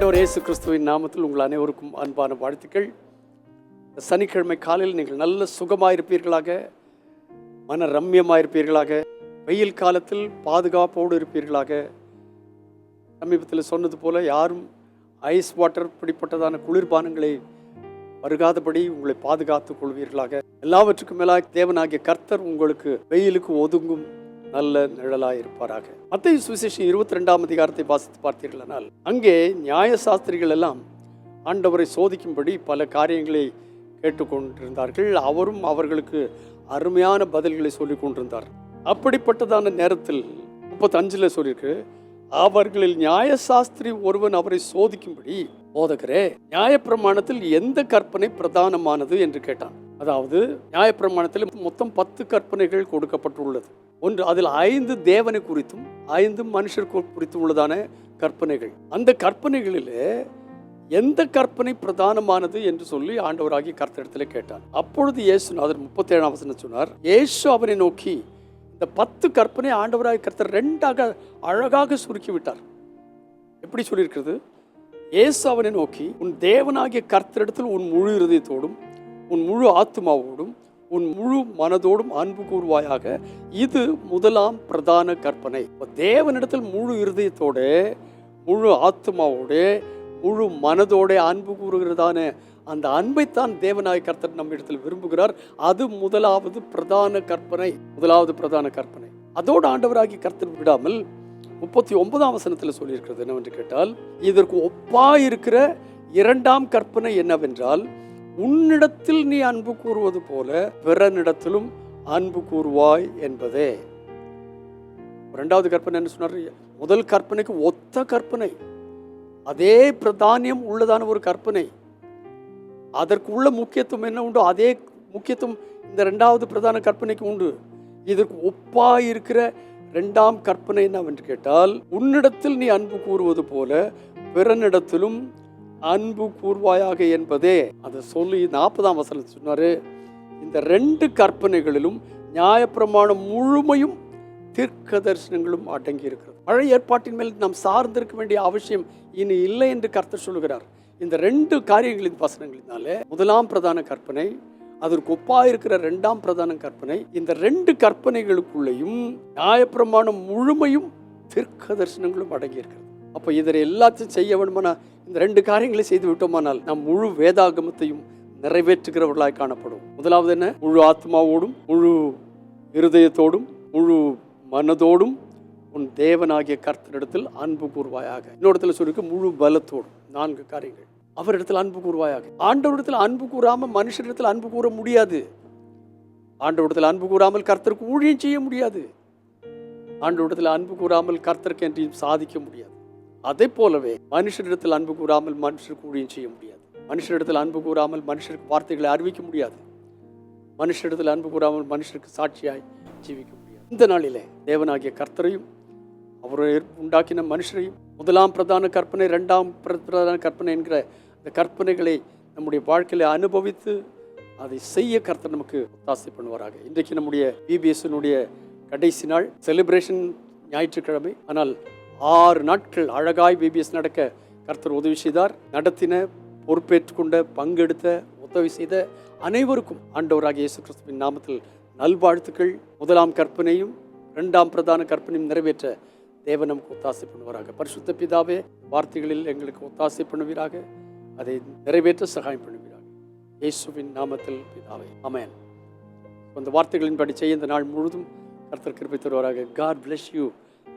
ஆண்டவர் இயேசு கிறிஸ்துவின் நாமத்தில் உங்கள் அனைவருக்கும் அன்பான வாழ்த்துக்கள். சனிக்கிழமை காலையில் நீங்கள் நல்ல சுகமாயிருப்பீர்களாக மன ரம்யமாயிருப்பீர்களாக வெயில் காலத்தில் பாதுகாப்போடு இருப்பீர்களாக. சமீபத்தில் சொன்னது போல யாரும் ஐஸ் வாட்டர் பிடிப்பட்டதான குளிர்பானங்களை வருகாதபடி உங்களை பாதுகாத்துக் கொள்வீர்களாக. எல்லாவற்றுக்கும் மேலாக தேவனாகிய கர்த்தர் உங்களுக்கு வெயிலுக்கு ஒதுங்கும் நல்ல நிழலாக இருப்பாராக மத்திய சுவிசேஷம் இருபத்தி ரெண்டாம் அதிகாரத்தை வாசித்து பார்த்தீர்களானால் அங்கே நியாயசாஸ்திரிகள் எல்லாம் ஆண்டவரை சோதிக்கும்படி பல காரியங்களை கேட்டுக்கொண்டிருந்தார்கள். அவரும் அவர்களுக்கு அருமையான பதில்களை சொல்லிக் கொண்டிருந்தார். அப்படிப்பட்டதான நேரத்தில் முப்பத்தஞ்சில் சொல்லியிருக்கு அவர்களில் நியாயசாஸ்திரி ஒருவன் அவரை சோதிக்கும்படி போதகரே நியாயப்பிரமாணத்தில் எந்த கற்பனை பிரதானமானது என்று கேட்டான். அதாவது நியாயப்பிரமாணத்தில் மொத்தம் பத்து கற்பனைகள் கொடுக்கப்பட்டுள்ளது. ஒன்று அதில் ஐந்து தேவனை குறித்தும் ஐந்து மனுஷர் குறித்தும் உள்ளதான கற்பனைகள். அந்த கற்பனைகளிலே எந்த கற்பனை பிரதானமானது என்று சொல்லி ஆண்டவராகிய கர்த்தரிடத்தில் கேட்டார். அப்பொழுது இயேசுநாதர் முப்பத்தேழாம் வசனம் சொன்னார் இயேசு அவனை நோக்கி இந்த பத்து கற்பனை ஆண்டவராக கர்த்தர் ரெண்டாக அழகாக சுருக்கி விட்டார். எப்படி சொல்லியிருக்கிறது? இயேசு அவனை நோக்கி உன் தேவனாகிய கர்த்தரிடத்தில் உன் முழு இருதயத்தோடும் உன் முழு ஆத்மாவோடும் உன் முழு மனதோடும் அன்பு கூறுவாயாக. இது முதலாம் பிரதான கற்பனை. தேவனிடத்தில் முழு இருதயத்தோடு முழு ஆத்மாவோடு முழு மனதோட அன்பு கூறுகிறதான அந்த அன்பைத்தான் தேவநாய கர்த்தர் நம்ம இடத்தில் விரும்புகிறார். அது முதலாவது பிரதான கற்பனை. முதலாவது பிரதான கற்பனை. அதோடு ஆண்டவராகி கர்த்தர் விடாமல் முப்பத்தி ஒன்பதாம் வசனத்தில் சொல்லியிருக்கிறது என்னவென்று கேட்டால் இதற்கு ஒப்பா இருக்கிற இரண்டாம் கற்பனை என்னவென்றால் உன்னிடத்தில் நீ அன்பு கூறுவது போல பிறனிடத்திலும் அன்பு கூறுவாய் என்பதே. இரண்டாவது கற்பனை என்ன சொன்னார்? முதல் கற்பனைக்கு ஒத்த கற்பனை. அதே பிரதானியம் உள்ளதான ஒரு கற்பனை. அதற்கு உள்ள முக்கியத்துவம் என்ன உண்டோ? அதே முக்கியத்துவம் இந்த ரெண்டாவது பிரதான கற்பனைக்கு உண்டு. இதற்கு ஒப்பாக இருக்கிற ரெண்டாம் கற்பனை என்னவென்று கேட்டால் உன்னிடத்தில் நீ அன்பு கூறுவது போல பிறனிடத்திலும் அன்பு கூர்வாயாக என்பதே அதை சொல்லி நாற்பதாம் வசனம் சொன்னார். இந்த ரெண்டு கற்பனைகளிலும் நியாயப்பிரமாணம் முழுமையும் தீர்க்க தரிசனங்களும் அடங்கி இருக்கிறது பழைய ஏற்பாட்டின் மேல் நாம் சார்ந்திருக்க வேண்டிய அவசியம் இனி இல்லை என்று கர்த்தர் சொல்லுகிறார். இந்த ரெண்டு காரியங்களின் வசனங்களினாலே முதலாம் பிரதான கற்பனை அதற்கு ஒப்பாக இருக்கிற ரெண்டாம் பிரதான கற்பனை இந்த ரெண்டு கற்பனைகளுக்குள்ளேயும் நியாயப்பிரமாணம் முழுமையும் தீர்க்க தரிசனங்களும் அடங்கி இருக்கிறது அப்போ இதில் எல்லாத்தையும் செய்ய வேணுமானா இந்த ரெண்டு காரியங்களை செய்து விட்டோமானால் நாம் முழு வேதாகமத்தையும் நிறைவேற்றுகிறவர்களாய் காணப்படும். முதலாவது என்ன? முழு ஆத்மாவோடும் முழு இருதயத்தோடும் முழு மனதோடும் உன் தேவனாகிய கர்த்தரிடத்தில் அன்பு கூர்வாயாக இன்னொருத்தில் சொல்லிருக்கு முழு பலத்தோடும். நான்கு காரியங்கள். அவரிடத்தில் அன்பு கூர்வாயாக ஆண்டவரிடத்தில் அன்பு கூறாமல் மனுஷரிடத்தில் அன்பு கூற முடியாது. ஆண்டவரிடத்தில் அன்பு கூறாமல் கர்த்தருக்கு ஊழியம் செய்ய முடியாது. ஆண்டவரிடத்தில் அன்பு கூறாமல் கர்த்தருக்கு என்றையும் சாதிக்க முடியாது. அதே போலவே மனுஷரிடத்தில் அன்பு கூறாமல் மனுஷருக்கு ஊழியம் செய்ய முடியாது. மனுஷரிடத்தில் அன்பு கூறாமல் மனுஷருக்கு வார்த்தைகளை அறிவிக்க முடியாது. மனுஷரிடத்தில் அன்பு கூறாமல் மனுஷருக்கு சாட்சியாய் ஜீவிக்க முடியாது. இந்த நாளிலே தேவனாகிய கர்த்தரையும் அவரை உண்டாக்கின மனுஷரையும் முதலாம் பிரதான கற்பனை ரெண்டாம் பிரதான கற்பனை என்கிற இந்த கற்பனைகளை நம்முடைய வாழ்க்கையில அனுபவித்து அதை செய்ய கர்த்தர் நமக்கு ஒத்தாசை பண்ணுவாராக. இன்றைக்கு நம்முடைய பிபிஎஸ்னுடைய கடைசி நாள் செலிப்ரேஷன் ஞாயிற்றுக்கிழமை. ஆனால் ஆறு நாட்கள் அழகாய் பிபிஎஸ் நடக்க கர்த்தர் உதவி செய்தார். நடத்தின பொறுப்பேற்றுக்கொண்ட பங்கெடுத்த உதவி செய்த அனைவருக்கும் ஆண்டவராக இயேசு கிறிஸ்துவின் நாமத்தில் நல்வாழ்த்துக்கள். முதலாம் கற்பனையும் இரண்டாம் பிரதான கற்பனையும் நிறைவேற்ற தேவன் நமக்கு ஒத்தாசை பண்ணுவாராக. பரிசுத்த பிதாவே வார்த்தைகளில் எங்களுக்கு ஒத்தாசை பண்ணுவீராக. அதை நிறைவேற்ற சகாயம் பண்ணுவீராக. இயேசுவின் நாமத்தில் பிதாவே அமேன் அந்த வார்த்தைகளின்படி செய்ய இந்த நாள் முழுதும் கர்த்தர் கிருப்பி தருவாராக. God bless you